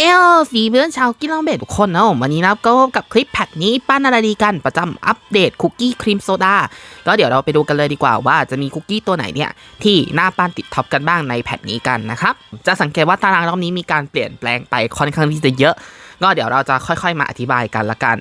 เอลสีเพื่อนชาวกินลองเบดทุกคนนะผมวันนี้นะครับก็พบกับคลิปแพทนี้ปั้นอะไรดีกันประจำอัปเดตคุกกี้ครีมโซดาก็เดี๋ยวเราไปดูกันเลยดีกว่าว่าจะมีคุกกี้ตัวไหนเนี่ยที่หน้าปั้นติดท็อปกันบ้างในแพทนี้กันนะครับจะสังเกตว่าตารางรอบนี้มีการเปลี่ยนแปลงไปค่อนข้างที่จะเยอะ ก็เดี๋ยวเราจะค่อยๆ มาอธิบายกันละกัน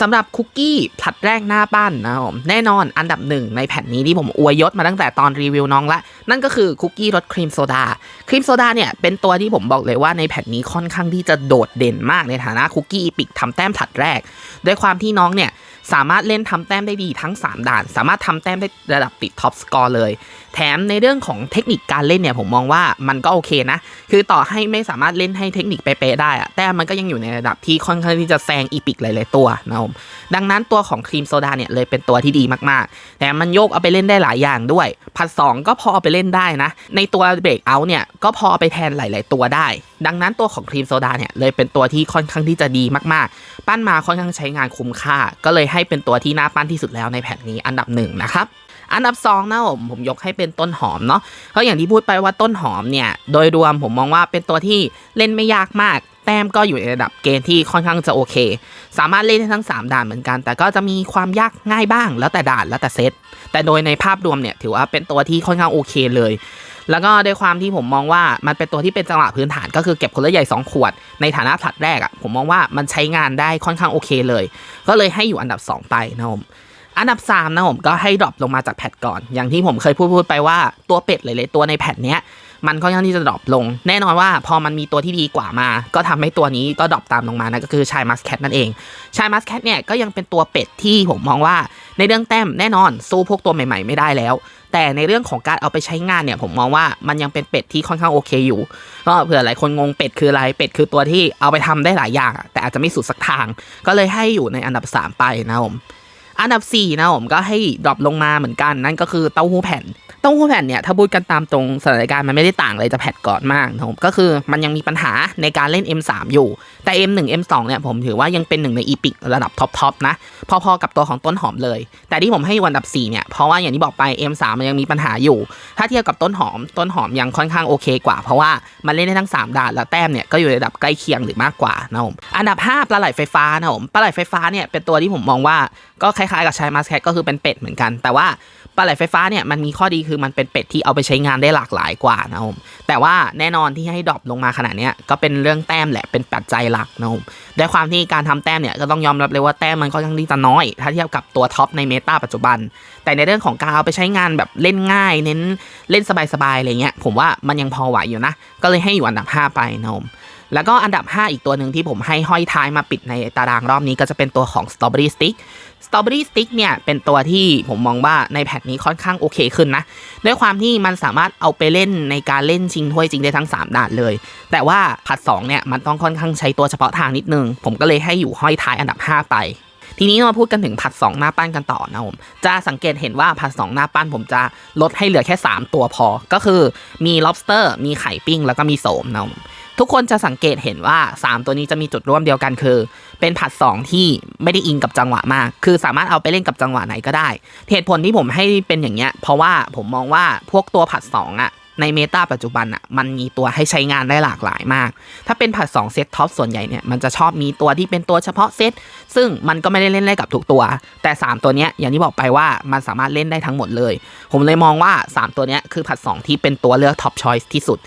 สำหรับคุกกี้ผลัดแรกหน้าปั้นนะผมแน่นอนอันดับหนึ่งในแผ่นนี้ที่ผมอวยยศมาตั้งแต่ตอนรีวิวน้องละ นั่นก็คือคุกกี้รสครีมโซดาครีมโซดาเนี่ยเป็นตัวที่ผมบอกเลยว่าในแผ่นนี้ค่อนข้างที่จะโดดเด่นมากในฐานะคุกกี้อีปิกทำแต้มผลัดแรก ด้วยความที่น้องเนี่ยสามารถเล่นทำแต้มได้ดีทั้ง 3 ด่าน สามารถทำแต้มได้ระดับติดท็อปสกอร์เลย แถมในเรื่องของเทคนิคการเล่นเนี่ยผมมองว่ามันก็โอเคนะ คือต่อให้ไม่สามารถเล่นให้เทคนิคเป๊ะๆได้อะแต่มันก็ยังอยู่ในระดับที่ค่อนข้างที่จะแซงอีปิกหลายๆตัวนะม ดังนั้นตัวของครีมโซดาเนี่ยเลยเป็นตัวที่ดีมากๆ แต่มันโยกเอาไปเล่นได้หลายอย่างด้วย พัดสองก็พอเอาไปเล่นได้นะ ในตัวเบรกเอาเนี่ยก็พอเอาไปแทนหลาย ๆ ตัวได้ ดังนั้นตัวของครีมโซดาเนี่ยเลยเป็นตัวที่ค่อนข้างที่จะดีมากๆ ปั้นมาค่อนข้างใช้งานคุ้มค่า ก็เลยให้เป็นตัวที่น่าปั้นที่สุดแล้วในแผ่นนี้อันดับหนึ่งนะครับอันดับสองนะผมผมยกให้เป็นต้นหอมเนาะเพราะอย่างที่พูดไปว่าต้นหอมเนี่ย โดยรวมผมมองว่าเป็นตัวที่เล่นไม่ยากมาก แต้มก็อยู่ในระดับเกณฑ์ที่ค่อนข้างจะโอเค สามารถเล่นได้ทั้ง 3 ด่านเหมือนกัน แต่ก็จะมีความยากง่ายบ้าง แล้วแต่ด่านแล้วแต่เซต แต่โดยในภาพรวมเนี่ยถือว่าเป็นตัวที่ค่อนข้างโอเคเลย แล้วก็ด้วยความที่ผมมองว่ามันเป็นตัวที่เป็นจังหวะพื้นฐาน ก็คือเก็บคนละใหญ่ 2 ขวด ในฐานะผลัดแรกอะ่ะผมมองว่ามันใช้งานได้ค่อนข้างโอเคเลย ก็เลยให้อยู่อันดับ 2 ไปนะผมอันดับ 3 นะผมก็ให้ดรอปลงมาจากแพทก่อน อย่างที่ผมเคยพูดพูดไปว่าตัวเป็ดหลายๆตัวในแพทเนี้ย มันค่อนข้างที่จะดรอปลง แน่นอนว่าพอมันมีตัวที่ดีกว่ามา ก็ทำให้ตัวนี้ก็ดรอปตามลงมานะก็คือชายมัสแคทนั่นเองชายมัสแคทเนี่ยก็ยังเป็นตัวเป็ดที่ผมมองว่าในเรื่องแต้มแน่นอนสู้พวกตัวใหม่ ๆ ไม่ได้แล้ว แต่ในเรื่องของการเอาไปใช้งานเนี่ยผมมองว่ามันยังเป็นเป็ดที่ค่อนข้างโอเคอยู่ก็เผื่อหลายคนงงเป็ดคืออะไรเป็ดคือตัวที่เอาไปทำได้หลายอย่าง แต่อาจจะไม่สุดสักทาง ก็เลยให้อยู่ในอันดับ 3 ไปนะผมอันดับ 4 นะผมก็ให้ดรอปลงมาเหมือนกันนั่นก็คือเต้าหู้แผ่น ต้าหู้แผ่นเนี่ยถ้าพูดกันตามตรงสถานการณ์มันไม่ได้ต่างเลยจะแพทก่อนมากนะผมก็คือมันยังมีปัญหาในการเล่น M3 อยู่ แต่ M1 M2 เนี่ยผมถือว่ายังเป็นหนึ่งในอีพิกระดับท็อปทอปนะ พอๆกับตัวของต้นหอมเลย แต่ที่ผมให้อยู่อันดับ4เนี่ยเพราะว่าอย่างที่บอกไป M3 มันยังมีปัญหาอยู่ ถ้าเทียบกับต้นหอมต้นหอมยังค่อนข้างโอเคกว่า เพราะว่ามันเล่นได้ทั้ง 3ด่านแล้วแต้มเนี่ยก็อยู่ในระดับใกล้เคียงหรือมากกว่านะผมอันดับ 5ปลาไหลไฟฟ้านะผมปลาไหลไฟฟ้าเนี่ยเป็นตัวที่ผมมองว่าก็คล้ายๆกับชายมาสแคทก็คือเป็นเป็ดเหมือนกันแต่ว่า ปลาไหลไฟฟ้าเนี่ยมันมีข้อดีคือมันเป็นเป็ดที่เอาไปใช้งานได้หลากหลายกว่านะผมแต่ว่าแน่นอนที่ให้ดรอปลงมาขนาดนี้ก็เป็นเรื่องแต้มแหละเป็นปัจจัยหลักนะผมด้วยความที่การทำแต้มเนี่ยก็ต้องยอมรับเลยว่าแต้มมันค่อนข้างที่จะน้อย ถ้าเทียบกับตัวท็อปในเมตาปัจจุบัน แต่ในเรื่องของการเอาไปใช้งานแบบเล่นง่าย เน้นเล่นสบายๆอะไรเงี้ยผมว่ามันยังพอไหวอยู่นะ ก็เลยให้อยู่อันดับ 5 ไปนะผมแล้วก็อันดับ 5 อีกตัวหนึ่งที่ผมให้ห้อยท้ายมาปิดในตารางรอบนี้ก็จะเป็นตัวของ Strawberry Stick Strawberry Stick เนี่ยเป็นตัวที่ผมมองว่าในแพทนี้ค่อนข้างโอเคขึ้นนะ ด้วยความที่มันสามารถเอาไปเล่นในการเล่นชิงถ้วยจริงได้ทั้ง 3ด่านเลย แต่ว่าผัด2เนี่ยมันต้องค่อนข้างใช้ตัวเฉพาะทางนิดนึง ผมก็เลยให้อยู่ห้อยท้ายอันดับ 5 ไป ทีนี้มาพูดกันถึงผัด 2 หน้าปั้นกันต่อนะผมจะสังเกตเห็นว่าผัด 2 หน้าปั้นผมจะลดให้เหลือแค่ 3 ตัวพอ ก็คือมี lobster มีไข่ปิ้ง แล้วก็มีโสมนะผม ทุกคนจะสังเกตเห็นว่า 3 ตัวนี้จะมีจุดร่วมเดียวกันคือ เป็นผัด 2 ที่ไม่ได้อิงกับจังหวะมาก คือสามารถเอาไปเล่นกับจังหวะไหนก็ได้ เหตุผลที่ผมให้เป็นอย่างเงี้ย เพราะว่าผมมองว่าพวกตัวผัด 2อะในเมตาปัจจุบันอะมันมีตัวให้ใช้งานได้หลากหลายมาก ถ้าเป็นผัด2เซตท็อปส่วนใหญ่เนี่ยมันจะชอบมีตัวที่เป็นตัวเฉพาะเซตซึ่งมันก็ไม่ได้เล่นได้กับทุกตัว แต่ 3 ตัวเนี้ยอย่างที่บอกไปว่ามันสามารถเล่นได้ทั้งหมดเลย ผมเลยมองว่า 3 ตัวเนี้ยคือผัด2ที่เป็นตัวเลือกท็อปชอยส์ที่สุด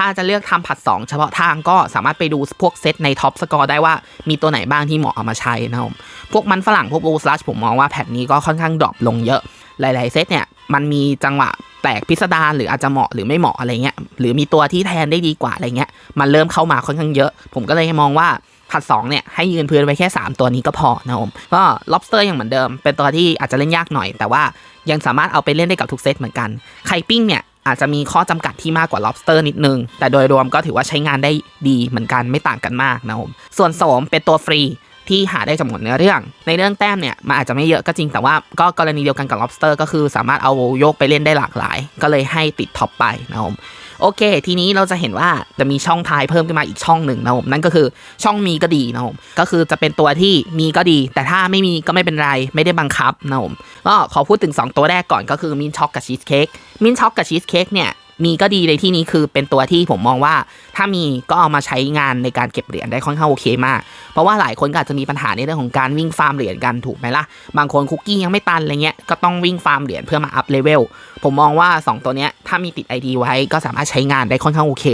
ถ้าจะเลือกทำผัด 2 เฉพาะทางก็สามารถไปดูพวกเซตในท็อปสกอร์ได้ว่ามีตัวไหนบ้างที่เหมาะเอามาใช้นะครับผมพวกมันฝรั่งพวกบูสลัชผมมองว่าแพทนี้ก็ค่อนข้างดรอปลงเยอะ หลาย ๆ เซตเนี่ยมันมีจังหวะแปลกพิสดารหรืออาจจะเหมาะหรือไม่เหมาะอะไรเงี้ยหรือมีตัวที่แทนได้ดีกว่าอะไรเงี้ยมันเริ่มเข้ามาค่อนข้างเยอะ ผมก็เลยมองว่าผัด2เนี่ยให้ยืนพื้นไว้แค่ 3 ตัวนี้ก็พอนะครับผมก็ lobster ยังเหมือนเดิม เป็นตัวที่อาจจะเล่นยากหน่อย แต่ว่ายังสามารถเอาไปเล่นได้กับทุกเซตเหมือนกันไข่ปิ้งเนี่ย อาจจะมีข้อจำกัดที่มากกว่า lobster นิดนึง แต่โดยรวมก็ถือว่าใช้งานได้ดีเหมือนกันไม่ต่างกันมากนะครับผมส่วนโสมเป็นตัวฟรีที่หาได้จากหมดเนื้อเรื่อง ในเรื่องแต้มเนี่ยมันอาจจะไม่เยอะก็จริงแต่ว่าก็กรณีเดียวกันกับ lobster ก็คือสามารถเอาโยกไปเล่นได้หลากหลาย ก็เลยให้ติดท็อปไปนะครับผม โอเค ทีนี้เราจะเห็นว่าจะมีช่องท้ายเพิ่มขึ้นมาอีกช่องหนึ่งนะผมนั่นก็คือช่องมีก็ดีนะผมก็คือจะเป็นตัวที่มีก็ดี แต่ถ้าไม่มีก็ไม่เป็นไรไม่ได้บังคับนะผมก็ขอพูดถึง 2 ตัวแรกก่อนก็คือมินช็อกกับชีสเค้กมินช็อกกับชีสเค้กเนี่ย มีก็ดีในที่นี้คือเป็นตัวที่ผมมองว่า ถ้ามีก็เอามาใช้งานในการเก็บเหรียญได้ค่อนข้างโอเคมาก เพราะว่าหลายคนก็อาจจะมีปัญหาในเรื่องของการวิ่งฟาร์มเหรียญกันถูกไหมล่ะ บางคนคุกกี้ยังไม่ตันอะไรเงี้ยก็ต้องวิ่งฟาร์มเหรียญเพื่อมาอัพเลเวลผมมองว่า 2 ตัวเนี้ยถ้ามีติด ID ไว้ก็สามารถใช้งานได้ค่อนข้างโอเค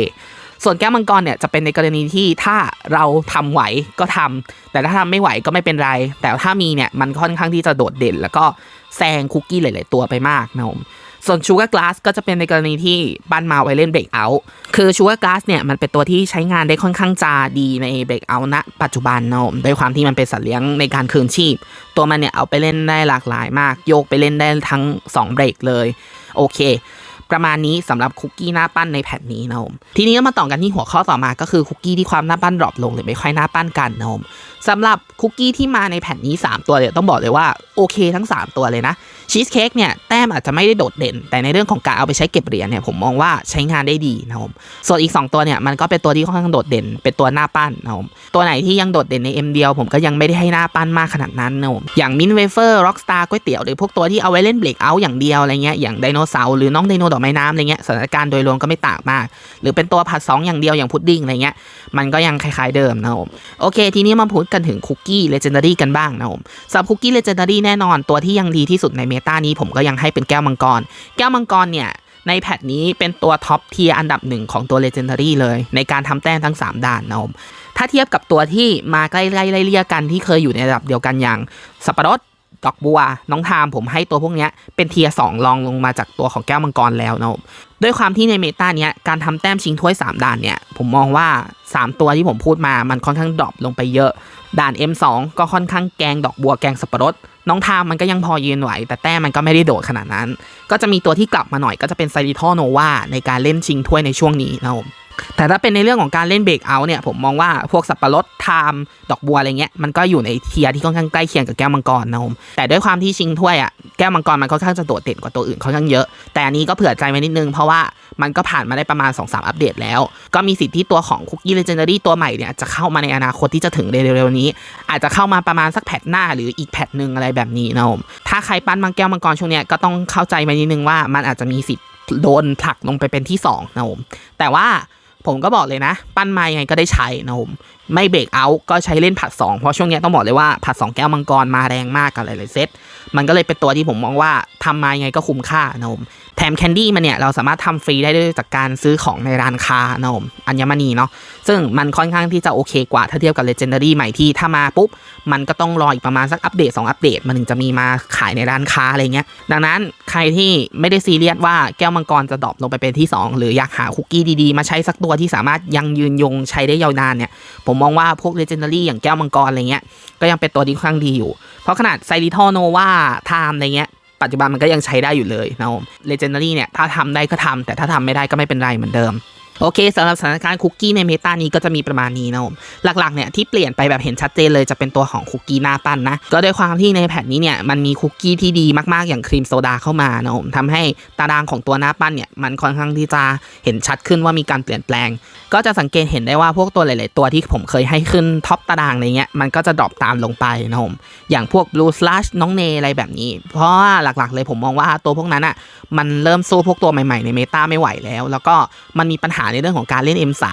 ส่วนแก้วมังกรเนี่ยจะเป็นในกรณีที่ถ้าเราทำไหวก็ทำแต่ถ้าทำไม่ไหวก็ไม่เป็นไร แต่ถ้ามีเนี่ยมันค่อนข้างที่จะโดดเด่น แล้วก็แซงคุกกี้หลาย ๆ ตัวไปมากนะผม ส่วนชูการ์กลาสก็จะเป็นในกรณีที่บ้านมาไว้เล่นเบรกเอาท์คือชูการ์กลาสเนี่ยมันเป็นตัวที่ใช้งานได้ค่อนข้างจะดีในเบรกเอาท์ณปัจจุบันนะด้วยความที่มันเป็นสัตว์เลี้ยงในการคืนชีพ ตัวมันเนี่ยเอาไปเล่นได้หลากหลายมาก โยกไปเล่นได้ทั้ง 2 เบรกเลย โอเค ประมาณนี้สำหรับคุกกี้หน้าปั้นในแผ่นนี้นะผมทีนี้เรามาต่อกันที่หัวข้อต่อมาก็คือคุกกี้ที่ความหน้าปั้นดรอปลงหรือไม่ค่อยหน้าปั้นกันนะผมสำหรับคุกกี้ที่มาในแผ่นนี้ 3 ตัวเนี่ยต้องบอกเลยว่าโอเคทั้ง 3 ตัวเลยนะชีสเค้กเนี่ยแต้มอาจจะไม่ได้โดดเด่น แต่ในเรื่องของการเอาไปใช้เก็บเหรียญเนี่ยผมมองว่าใช้งานได้ดีนะผมส่วนอีก 2 ตัวเนี่ยมันก็เป็นตัวที่ค่อนข้างโดดเด่น เป็นตัวหน้าปั้นนะผมตัวไหนที่ยังโดดเด่นใน M เดียวผมก็ยังไม่ได้ให้หน้าปั้นมากขนาดนั้นนะผมอย่างมินเวเฟอร์ร็อกสตาร์ก๋วยเตี๋ยวหรือพวกตัวที่เอาไว้เล่นเบรกเอาท์อย่างเดียวอะไรเงี้ยอย่างไดโนเสาร์หรือน้องไดโนดอกไม้น้ำอะไรเงี้ยสถานการณ์โดยรวมก็ไม่ต่างมาก หรือเป็นตัวผัดสองอย่างเดียวอย่างพุดดิ้งอะไรเงี้ยมันก็ยังคล้ายๆเดิมนะผมโอเค ทีนี้มาพูดกันถึงคุกกี้เลเจนดารี่กันบ้างนะผมสำหรับคุกกี้เลเจนดารี่แน่นอนตัวที่ยังดีที่สุดในเมตานี้ผมก็ยังให้เป็นแก้วมังกร แก้วมังกรเนี่ยในแพทนี้เป็นตัวท็อปเทียอันดับหนึ่งของตัวเลเจนดารี่เลย ในการทำแต้มทั้ง 3 ด่านนะผมถ้าเทียบกับตัวที่มาใกล้ๆไล่เลี่ยกันที่เคยอยู่ในระดับเดียวกันอย่างสับปะรด ดอกบัว น้องทามผมให้ตัวพวกนี้เป็นเทียสองรองลงมาจากตัวของแก้วมังกรแล้วนะด้วยความที่ในเมตาเนี้ยการทำแต้มชิงถ้วย 3 ด่านเนี่ย ผมมองว่า 3 ตัวที่ผมพูดมามันค่อนข้างดรอปลงไปเยอะ ด่าน M2 ก็ค่อนข้างแกงดอกบัวแกงสับปะรด น้องทามมันก็ยังพอยืนไหว แต่แต้มมันก็ไม่ได้โดดขนาดนั้น ก็จะมีตัวที่กลับมาหน่อยก็จะเป็นไซริทอโนวาในการเล่นชิงถ้วยในช่วงนี้นะผม แต่ถ้าเป็นในเรื่องของการเล่นเบรกเอาเนี่ยผมมองว่าพวกสับปะรดไทม์ดอกบัวอะไรเงี้ยมันก็อยู่ในเทียร์ที่ค่อนข้างใกล้เคียงกับแก้วมังกรนะผมแต่ด้วยความที่ชิงถ้วยอะแก้วมังกรมันค่อนข้างจะโดดเด่นกว่าตัวอื่นค่อนข้างเยอะ แต่อันนี้ก็เผื่อใจไว้นิดนึงเพราะว่ามันก็ผ่านมาได้ประมาณ 2-3 อัปเดตแล้ว ก็มีสิทธิ์ที่ตัวของคุกกี้เลเจนดารี่ตัวใหม่เนี่ยจะเข้ามาในอนาคตที่จะถึงเร็วๆนี้ อาจจะเข้ามาประมาณสักแพทหน้าหรืออีกแพทหนึ่งอะไรแบบนี้นะผมถ้าใครปั้นมังแก้วมังกรช่วงเนี้ยก็ต้องเข้าใจไว้นิดนึงว่ามันอาจจะมีสิทธิ์โดนผลักลงไปเป็นที่สองนะผมแต่ว่า ผมก็บอกเลยนะ ปั้นมายังไงก็ได้ใช้นะผมไม่เบรกเอาท์ก็ใช้เล่นผัด 2 เพราะช่วงนี้ต้องบอกเลยว่าผัด 2 แก้วมังกรมาแรงมากกับหลายๆเซต มันก็เลยเป็นตัวที่ผมมองว่าทำมายังไงก็คุ้มค่านะผมแถมแคนดี้มันเนี่ยเราสามารถทำฟรีได้ด้วยจากการซื้อของในร้านค้านะผมอัญมณีเนาะซึ่งมันค่อนข้างที่จะโอเคกว่าถ้าเทียบกับ Legendary ใหม่ที่ถ้ามาปุ๊บ มันก็ต้องรออีกประมาณสักอัปเดต 2 อัปเดต มันถึงจะมีมาขายในร้านค้าอะไรเงี้ย ดังนั้นใครที่ไม่ได้ซีเรียสว่าแก้วมังกรจะดรอปลงไปเป็นที่ 2 หรืออยากหาคุกกี้ดีๆ มาใช้สักตัวที่สามารถยังยืนยงใช้ได้ยาวนานเนี่ยผมมองว่าพวก Legendary อย่างแก้วมังกรอะไรเงี้ย ก็ยังเป็นตัวที่ค่อนข้างดีอยู่ เพราะขนาดไซริทอโนวาไทม์อะไรเงี้ย ปัจจุบันมันก็ยังใช้ได้อยู่เลยนะผม Legendary เนี่ยถ้าทำได้ก็ทำแต่ถ้าทำไม่ได้ก็ไม่เป็นไรเหมือนเดิม โอเคสำหรับสถานการณ์คุกกี้ในเมตานี้ก็จะมีประมาณนี้นะผมหลักๆเนี่ยที่เปลี่ยนไปแบบเห็นชัดเจนเลยจะเป็นตัวของคุกกี้หน้าปั้นนะก็ด้วยความที่ในแผ่นนี้เนี่ยมันมีคุกกี้ที่ดีมากๆอย่างครีมโซดาเข้ามานะผมทำให้ตารางของตัวหน้าปั้นเนี่ยมันค่อนข้างที่จะเห็นชัดขึ้นว่ามีการเปลี่ยนแปลง ก็จะสังเกตเห็นได้ว่าพวกตัวหลาย ๆ ตัวที่ผมเคยให้ขึ้นท็อปตารางอะไรเงี้ยมันก็จะดรอปตามลงไปนะผมอย่างพวก Blue Slash น้องเนอะไรแบบนี้ เพราะว่าหลักๆ เลยผมมองว่าตัวพวกนั้นอะมันเริ่มสู้พวกตัวใหม่ ๆ ในเมตาไม่ไหวแล้ว แล้วก็มันมีปัญหาในเรื่องของการเล่น M3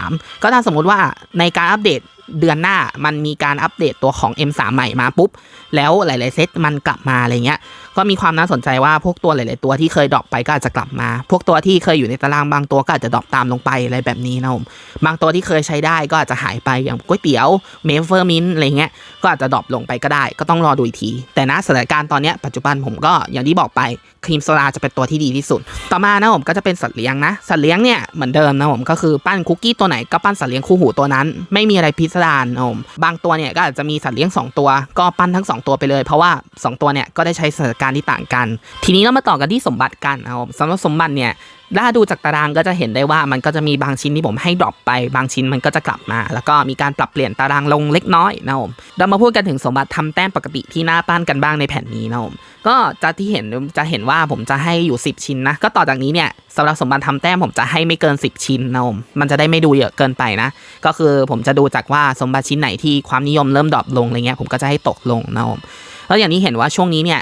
ก็ถ้าสมมติว่าในการอัปเดต เดือนหน้ามันมีการอัปเดตตัวของ M3 ใหม่มาปุ๊บ แล้วหลาย ๆ เซตมันกลับมาอะไรเงี้ย ก็มีความน่าสนใจว่าพวกตัวหลาย ๆ ตัวที่เคยดรอปไปก็อาจจะกลับมา พวกตัวที่เคยอยู่ในตารางบางตัวก็อาจจะดรอปตามลงไปอะไรแบบนี้นะผมบางตัวที่เคยใช้ได้ก็อาจจะหายไปอย่างก๋วยเตี๋ยวเมเฟอร์มินอะไรเงี้ยก็อาจจะดรอปลงไปก็ได้ ก็ต้องรอดูอีกที แต่ณสถานการณ์ตอนนี้ปัจจุบันผมก็อย่างที่บอกไปครีมโซดาจะเป็นตัวที่ดีที่สุด ต่อมานะผมก็จะเป็นสัตว์เลี้ยงนะสัตว์เลี้ยงเนี่ยเหมือนเดิมนะผมก็คือปั้นคุกกี้ตัวไหนก็ปั้นสัตว์เลี้ยงคู่หูตัวนั้นไม่มีอะไรพิสดารนะผมบางตัวเนี่ยก็อาจจะมีสัตว์เลี้ยงสองตัว ก็ปั้นทั้งสองตัวไปเลย เพราะว่าสองตัวเนี่ยก็ได้ใช้สถานการณ์ที่ต่างกัน ทีนี้เรามาต่อกันที่สมบัติกันนะครับสำหรับสมบัติเนี่ยถ้าดูจากตารางก็จะเห็นได้ว่ามันก็จะมีบางชิ้นที่ผมให้ดรอปไป บางชิ้นมันก็จะกลับมา แล้วก็มีการปรับเปลี่ยนตารางลงเล็กน้อยนะผมเรามาพูดกันถึงสมบัติทำแต้มปกติที่หน้าปั้นกันบ้างในแผ่นนี้นะผม ก็จะที่เห็นจะเห็นว่าผมจะให้อยู่ 10 ชิ้นนะ ก็ต่อจากนี้เนี่ยสำหรับสมบัติทำแต้มผมจะให้ไม่เกิน 10 ชิ้นนะผมมันจะได้ไม่ดูเยอะเกินไปนะ ก็คือผมจะดูจากว่าสมบัติชิ้นไหนที่ความนิยมเริ่มดรอปลงอะไรเงี้ยผมก็จะให้ตกลงนะผมแล้วอย่างนี้เห็นว่าช่วงนี้เนี่ย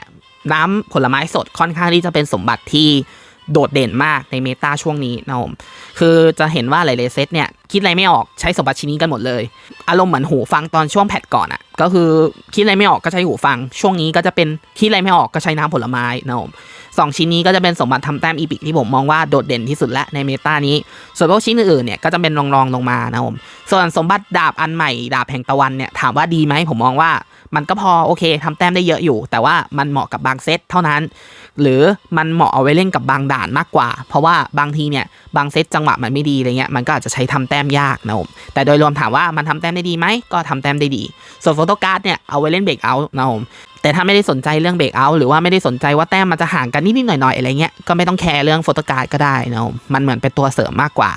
น้ำผลไม้สดค่อนข้างที่จะเป็นสมบัติที่ โดดเด่นมากในเมตาช่วงนี้นะผมคือจะเห็นว่าหลายๆเซตเนี่ยคิดอะไรไม่ออกใช้สมบัติชิ้นนี้กันหมดเลย อารมณ์เหมือนหูฟังตอนช่วงแพทก่อนอะ่ะก็คือคิดอะไรไม่ออกก็ใช้หูฟัง ช่วงนี้ก็จะเป็นคิดอะไรไม่ออกก็ใช้น้ำผลไม้นะผมสองชิ้นนี้ก็จะเป็นสมบัติทำแต้มอีพิกที่ผมมองว่าโดดเด่นที่สุดและในเมตานี้ ส่วนพวกชิ้นอื่นๆเนี่ยก็จะเป็นรองๆลงมานะผมส่วนสมบัติดาบอันใหม่ดาบแห่งตะวันเนี่ยถามว่าดีไหมผมมองว่ามันก็พอโอเคทำแต้มได้เยอะอยู่ แต่ว่ามันเหมาะกับบางเซตเท่านั้น หรือมันเหมาะเอาไว้เล่นกับบางด่านมากกว่า เพราะว่าบางทีเนี่ยบางเซตจังหวะมันไม่ดีอะไรเงี้ยมันก็อาจจะใช้ทำแต้มยากนะผมแต่โดยรวมถามว่ามันทำแต้มได้ดีไหมก็ทำแต้มได้ดี ส่วนโฟโต้การ์ดเนี่ยเอาไว้เล่นเบรกเอาท์นะผมแต่ถ้าไม่ได้สนใจเรื่องเบรกเอาท์หรือว่าไม่ได้สนใจว่าแต้มมันจะห่างกันนิดๆหน่อยๆอะไรเงี้ยก็ไม่ต้องแคร์เรื่องโฟโต้การ์ดก็ได้นะผมมันเหมือนเป็นตัวเสริมมากกว่า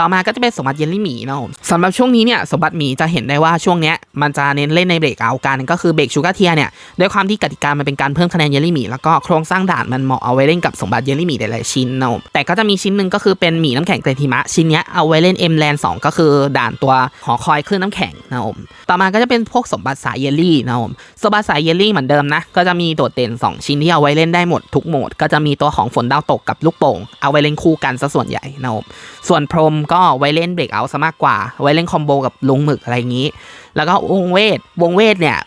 ต่อมาก็จะเป็นสมบัติเยลลี่หมีนะผมสำหรับช่วงนี้เนี่ยสมบัติหมีจะเห็นได้ว่าช่วงเนี้ยมันจะเน้นเล่นในเบรกเอาท์กันก็คือเบรกชูการ์เทียเนี่ยด้วยความที่กติกามันเป็นการเพิ่มคะแนนเยลลี่หมีแล้วก็โครงสร้างด่านมันเหมาะเอาไว้เล่นกับสมบัติเยลลี่หมีหลายๆชิ้นนะผมแต่ก็จะมีชิ้นหนึ่งก็คือเป็นหมีน้ำแข็งเกรดหิมะชิ้นเนี้ยเอาไว้เล่นเอ็มแลนสองก็คือด่านตัวหอคอยคลื่นน้ำแข็งนะผมต่อมาก็จะเป็นพวกสมบัติสายเยลลี่นะผมสมบัติสายเยลลี่เหมือนเดิมนะก็จะมีโดดเด่นสองชิ้นที่เอาไว้เล่นได้หมดทุกโหมด ก็จะมีตัวของฝนดาวตกกับลูกโป่งเอาไว้เล่นคู่กันซะส่วนใหญ่นะผมส่วนพรมก็ไว้เล่นเบรกเอาซะมากกว่า ไว้เล่นคอมโบกับลุงหมึกอะไรอย่างนี้ แล้วก็วงเวทวงเวทเนี่ย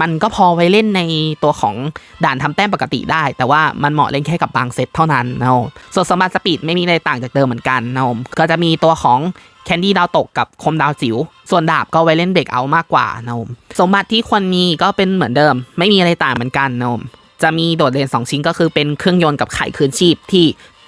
มันก็พอไว้เล่นในตัวของด่านทำแต้มปกติได้ แต่ว่ามันเหมาะเล่นแค่กับบางเซตเท่านั้นนะผมส่วนสมบัติสปีดไม่มีอะไรต่างจากเดิมเหมือนกันนะผมก็จะมีตัวของแคนดี้ดาวตกกับคมดาวจิ๋ว ส่วนดาบก็ไว้เล่นเบรกเอามากกว่านะผมสมบัติที่ควรมีก็เป็นเหมือนเดิม ไม่มีอะไรต่างเหมือนกันนะผมจะมีโดดเด่นสองชิ้นก็คือเป็นเครื่องยนต์กับไข่คืนชีพที่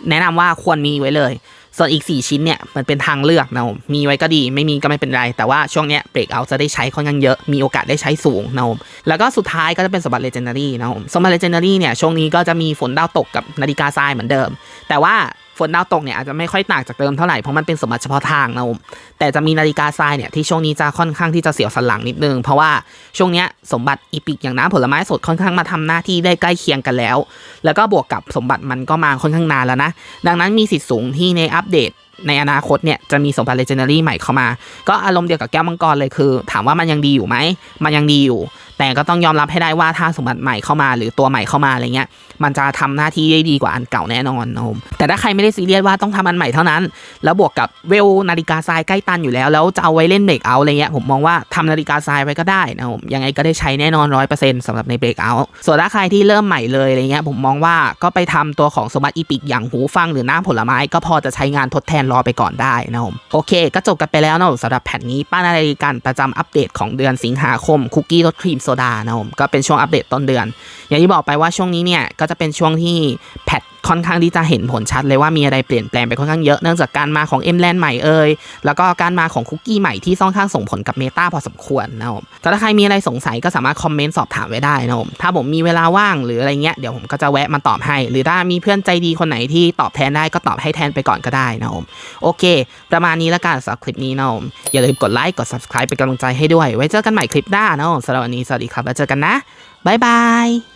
แนะนำว่าควรมีไว้เลย ส่วนอีก 4 ชิ้นเนี่ยมันเป็นทางเลือกนะผมมีไว้ก็ดีไม่มีก็ไม่เป็นไร แต่ว่าช่วงเนี้ยเบรกเอาจะได้ใช้ค่อนข้างเยอะมีโอกาสได้ใช้สูงนะผมแล้วก็สุดท้ายก็จะเป็นสมบัติเลเจนดารี่นะผมสมบัติเลเจนดารี่เนี่ยช่วงนี้ก็จะมีฝนดาวตกกับนาฬิกาทรายเหมือนเดิม แต่ว่า ฝนดาวตกเนี่ยอาจจะไม่ค่อยต่างจากเดิมเท่าไหร่เพราะมันเป็นสมบัติเฉพาะทางนะผมแต่จะมีนาฬิกาทรายเนี่ยที่ช่วงนี้จะค่อนข้างที่จะเสียวสันหลังนิดนึง เพราะว่าช่วงนี้สมบัติอีพิกอย่างน้ำผลไม้สดค่อนข้างมาทำหน้าที่ได้ใกล้เคียงกันแล้ว แล้วก็บวกกับสมบัติมันก็มาค่อนข้างนานแล้วนะดังนั้นมีสิทธิ์สูงที่ในอัปเดต ในอนาคตเนี่ยจะมีสมบัติ legendary ใหม่เข้ามา ก็อารมณ์เดียวกับแก้วมังกรเลยคือ ถามว่ามันยังดีอยู่ไหม มันยังดีอยู่ แต่ก็ต้องยอมรับให้ได้ว่าถ้าสมบัติใหม่เข้ามา หรือตัวใหม่เข้ามาอะไรเงี้ย มันจะทำหน้าที่ได้ดีกว่าอันเก่าแน่นอนนะผมแต่ถ้าใครไม่ได้ซีเรียสว่าต้องทำอันใหม่เท่านั้น แล้วบวกกับเวลนาฬิกาทรายใกล้ตันอยู่แล้ว แล้วจะเอาไว้เล่นเบรกเอาอะไรเงี้ย ผมมองว่าทำนาฬิกาทรายไว้ก็ได้นะผมยังไงก็ได้ใช้แน่นอนร้อยเปอร์เซ็นต์สำหรับในเบรกเอาส่วนถ้าใครที่เริ่มใหม่เลยอะไรเงี้ยผมมองว่าก็ไปทำตัวของสมบัติอีพิกอย่างหูฟังหรือน้ำผลไม้ก็พอจะใช้งานทดแทนรอไปก่อนได้นะผมโอเค ก็จบกันไปแล้วนะผมสำหรับแพทนี้ป้านาฬิการประจำอัปเดตของเดือนสิงหาคมคุกกี้รสครีมโซดานะผมก็เป็นช่วงอัปเดตต้นเดือน อย่างที่บอกไปว่าช่วงนี้เนี่ยก็จะเป็นช่วงที่แพทค่อนข้างที่จะเห็นผลชัดเลยว่ามีอะไรเปลี่ยนแปลงไปค่อนข้างเยอะเนื่องจากการมาของ M Land ใหม่เอ่ยแล้วก็การมาของคุกกี้ใหม่ที่ค่อนข้างส่งผลกับเมตาพอสมควรนะผมแต่ถ้าใครมีอะไรสงสัยก็สามารถคอมเมนต์สอบถามไว้ได้นะผมถ้าผมมีเวลาว่างหรืออะไรเงี้ยเดี๋ยวผมก็จะแวะมาตอบให้ หรือถ้ามีเพื่อนใจดีคนไหนที่ตอบแทนได้ก็ตอบให้แทนไปก่อนก็ได้นะผมโอเค ประมาณนี้ละกันสำหรับคลิปนี้นะผมอย่าลืมกดไลค์กด subscribe เป็นกำลังใจให้ด้วย ไว้เจอกันใหม่คลิปหน้านะสำหรับวันนี้สวัสดีครับแล้วเจอกันนะบ๊ายบาย